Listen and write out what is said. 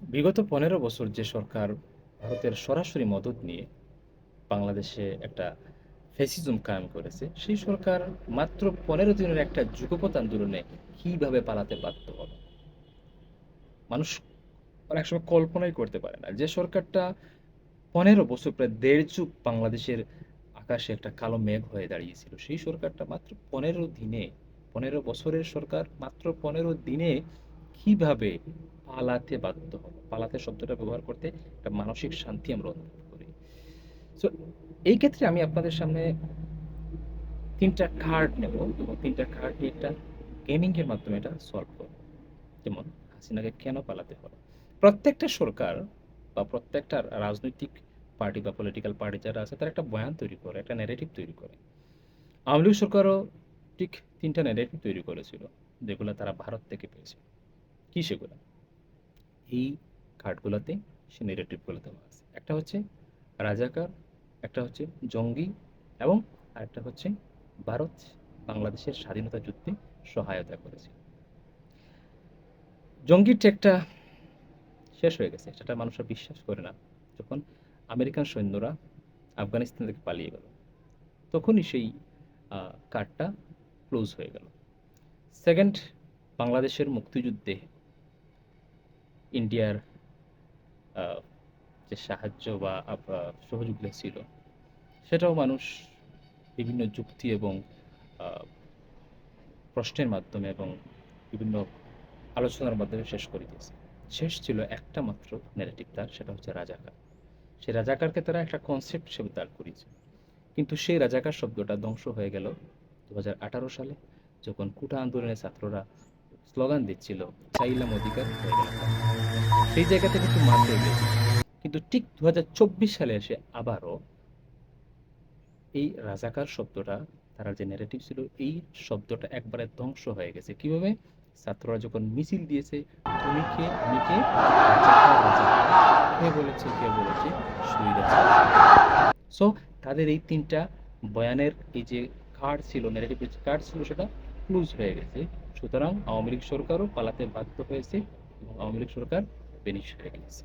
বিগত পনেরো বছর যে সরকার ভারতের সরাসরি মদত নিয়ে বাংলাদেশে একটা ফ্যাসিজম কায়েম করেছে, সেই সরকার মাত্র পনেরো দিনের একটা যুগপৎ আন্দোলনে কীভাবে পালাতে বাধ্য হবে? মানুষ অনেক সময় কল্পনাই করতে পারে না। যে সরকারটা পনেরো বছর প্রায় দেড় যুগ বাংলাদেশের আকাশে একটা কালো মেঘ হয়ে দাঁড়িয়েছিল, সেই সরকারটা মাত্র পনেরো দিনে, পনেরো বছরের সরকার মাত্র পনেরো দিনে কীভাবে পালাতে বাধ্য হবে। পালাতে শব্দটা ব্যবহার করতে একটা মানসিক শান্তি আমরা অনুভব করি। সো এই ক্ষেত্রে আমি আপনাদের সামনে তিনটা কার্ড নেব এবং তিনটা কার্ড নিয়ে একটা গেমিং এর মাধ্যমে এটা সলভ করব। যেমন, হাসিনাকে কেন পালাতে হবে প্রত্যেকটা সরকার বা প্রত্যেকটা রাজনৈতিক পার্টি বা পলিটিক্যাল পার্টি যারা আছে, তারা একটা বয়ান তৈরি করে, একটা নেগেটিভ তৈরি করে। আওয়ামী লীগ সরকারও ঠিক তিনটা নেগেটিভ তৈরি করেছিল, যেগুলো তারা ভারত থেকে পেয়েছে কি সেগুলো? এই কার্ডগুলোতে সে নেগেটিভগুলো দেওয়া আছে। একটা হচ্ছে রাজাকার, একটা হচ্ছে জঙ্গি এবং আরেকটা হচ্ছে ভারত বাংলাদেশের স্বাধীনতা যুদ্ধে সহায়তা করেছে। জঙ্গির টেকটা শেষ হয়ে গেছে, সেটা মানুষরা বিশ্বাস করে না। যখন আমেরিকান সৈন্যরা আফগানিস্তান থেকে পালিয়ে গেল, তখনই সেই কার্ডটা ক্লোজ হয়ে গেল। সেকেন্ড বাংলাদেশের মুক্তিযুদ্ধে ইন্ডিয়ার যে সাহায্য বা সহযোগিতা ছিল, সেটাও মানুষ বিভিন্ন যুক্তি এবং প্রশ্নের মাধ্যমে এবং বিভিন্ন আলোচনার মাধ্যমে শেষ করে দিয়েছে। শেষ ছিল একটা মাত্র নেগেটিভ তার, সেটা হচ্ছে রাজাকার। সেই রাজাকারকে তারা একটা কনসেপ্ট হিসেবে দাঁড় করিয়েছে। কিন্তু সেই রাজাকার শব্দটা ধ্বংস হয়ে গেল দু হাজার আঠারো সালে, যখন কুটা আন্দোলনের ছাত্ররা স্লোগান দিচ্ছিল, চাইলাম অধিকার হয়ে গেল তা। সেই জায়গাতে কিন্তু মারতে গেছে কিন্তু ঠিক দু সালে এসে আবারও এই রাজাকার শব্দটা, তারা যে নেগেটিভ ছিল, এই শব্দটা একবারে ধ্বংস হয়ে গেছে। কীভাবে? ছাত্ররা যখন মিছিল দিয়েছে, তুমি কে? আমি কে। কে বলেছে? কে বলেছে? সো তাদের এই তিনটা বয়ানের এই যে কার্ড ছিল নেগেটিভ কার্ড ছিল, সেটা ক্লোজ হয়ে গেছে। সুতরাং আওয়ামী লীগ সরকারও পালাতে বাধ্য হয়েছে এবং আওয়ামী লীগ সরকার বেনিশ হয়ে গেছে।